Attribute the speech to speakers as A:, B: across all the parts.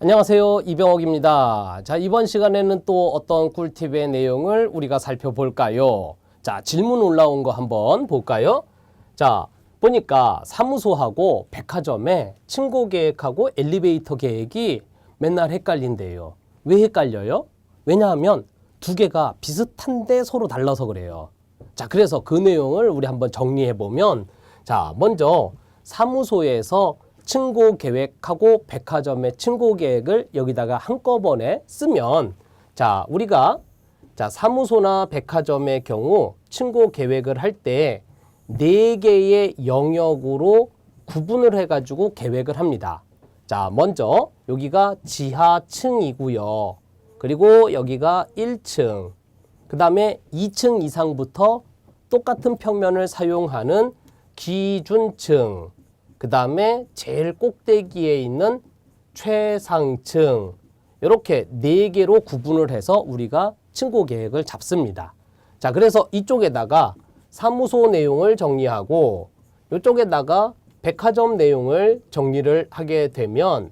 A: 안녕하세요. 이병옥입니다. 자, 이번 시간에는 또 어떤 꿀팁의 내용을 우리가 살펴볼까요? 자, 질문 올라온 거 한번 볼까요? 자, 보니까 사무소하고 백화점에 층고 계획하고 엘리베이터 계획이 맨날 헷갈린대요. 왜 헷갈려요? 왜냐하면 두 개가 비슷한데 서로 달라서 그래요. 자, 그래서 그 내용을 우리 한번 정리해 보면 자, 먼저 사무소에서 층고 계획하고 백화점의 층고 계획을 여기다가 한꺼번에 쓰면 자, 우리가 자, 사무소나 백화점의 경우 층고 계획을 할 때 네 개의 영역으로 구분을 해 가지고 계획을 합니다. 자, 먼저 여기가 지하층이고요. 그리고 여기가 1층. 그 다음에 2층 이상부터 똑같은 평면을 사용하는 기준층. 그 다음에 제일 꼭대기에 있는 최상층. 이렇게 네 개로 구분을 해서 우리가 층고 계획을 잡습니다. 자, 그래서 이쪽에다가 사무소 내용을 정리하고 이쪽에다가 백화점 내용을 정리를 하게 되면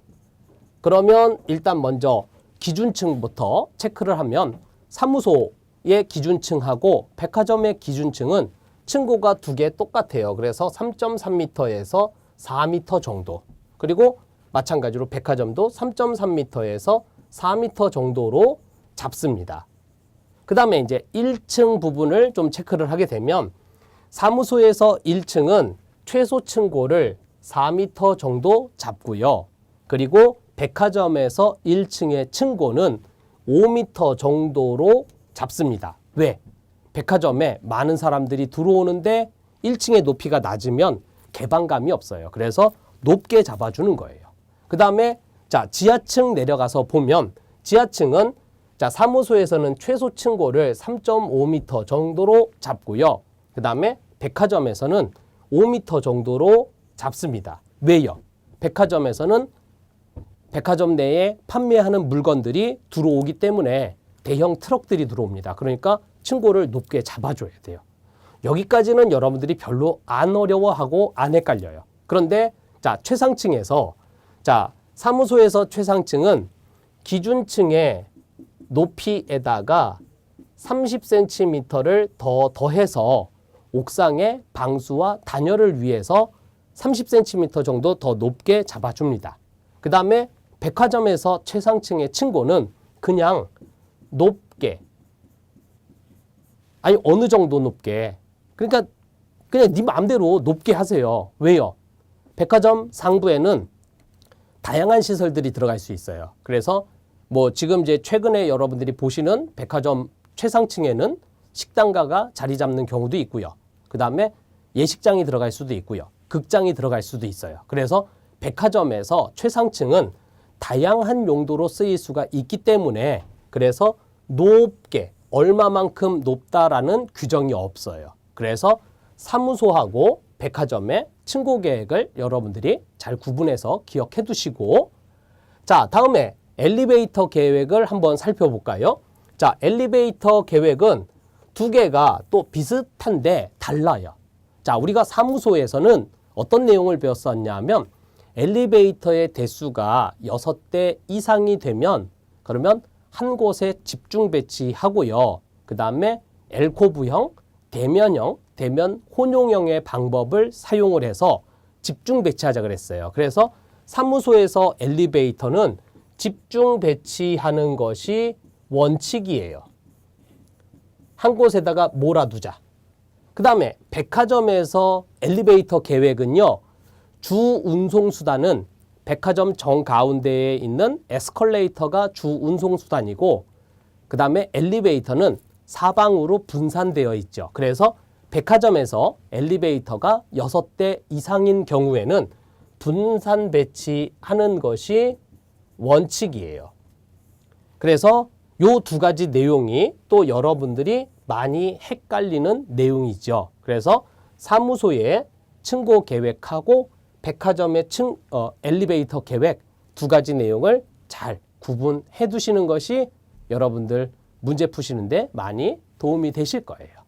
A: 그러면 일단 먼저 기준층부터 체크를 하면 사무소의 기준층하고 백화점의 기준층은 층고가 두 개 똑같아요. 그래서 3.3m에서 4m 정도. 그리고 마찬가지로 백화점도 3.3m에서 4m 정도로 잡습니다. 그 다음에 이제 1층 부분을 좀 체크를 하게 되면 사무소에서 1층은 최소 층고를 4m 정도 잡고요. 그리고 백화점에서 1층의 층고는 5m 정도로 잡습니다. 왜? 백화점에 많은 사람들이 들어오는데 1층의 높이가 낮으면 개방감이 없어요. 그래서 높게 잡아주는 거예요. 그 다음에 자 지하층 내려가서 보면 지하층은 자 사무소에서는 최소 층고를 3.5m 정도로 잡고요. 그 다음에 백화점에서는 5m 정도로 잡습니다. 왜요? 백화점에서는 백화점 내에 판매하는 물건들이 들어오기 때문에 대형 트럭들이 들어옵니다. 그러니까 층고를 높게 잡아줘야 돼요. 여기까지는 여러분들이 별로 안 어려워하고 안 헷갈려요. 그런데 자 최상층에서 자 사무소에서 최상층은 기준층의 높이에다가 30cm를 더 더해서 옥상의 방수와 단열을 위해서 30cm 정도 더 높게 잡아줍니다. 그 다음에 백화점에서 최상층의 층고는 그냥 높게 아니 어느 정도 높게 그러니까 그냥 네 마음대로 높게 하세요. 왜요? 백화점 상부에는 다양한 시설들이 들어갈 수 있어요. 그래서 뭐 지금 이제 최근에 여러분들이 보시는 백화점 최상층에는 식당가가 자리 잡는 경우도 있고요. 그 다음에 예식장이 들어갈 수도 있고요. 극장이 들어갈 수도 있어요. 그래서 백화점에서 최상층은 다양한 용도로 쓰일 수가 있기 때문에 그래서 높게 얼마만큼 높다라는 규정이 없어요. 그래서 사무소하고 백화점의 층고 계획을 여러분들이 잘 구분해서 기억해 두시고 자, 다음에 엘리베이터 계획을 한번 살펴볼까요? 자, 엘리베이터 계획은 두 개가 또 비슷한데 달라요. 자, 우리가 사무소에서는 어떤 내용을 배웠었냐면 엘리베이터의 대수가 여섯 대 이상이 되면 그러면 한 곳에 집중 배치하고요. 그 다음에 엘코브형, 대면형, 대면 혼용형의 방법을 사용을 해서 집중 배치하자 그랬어요. 그래서 사무소에서 엘리베이터는 집중 배치하는 것이 원칙이에요. 한 곳에다가 몰아두자. 그 다음에 백화점에서 엘리베이터 계획은요, 주 운송 수단은 백화점 정 가운데에 있는 에스컬레이터가 주 운송 수단이고, 그 다음에 엘리베이터는 사방으로 분산되어 있죠. 그래서 백화점에서 엘리베이터가 여섯 대 이상인 경우에는 분산 배치하는 것이 원칙이에요. 그래서 요 두 가지 내용이 또 여러분들이 많이 헷갈리는 내용이죠. 그래서 사무소의 층고 계획하고 백화점의 층 어, 엘리베이터 계획 두 가지 내용을 잘 구분해 두시는 것이 여러분들 문제 푸시는데 많이 도움이 되실 거예요.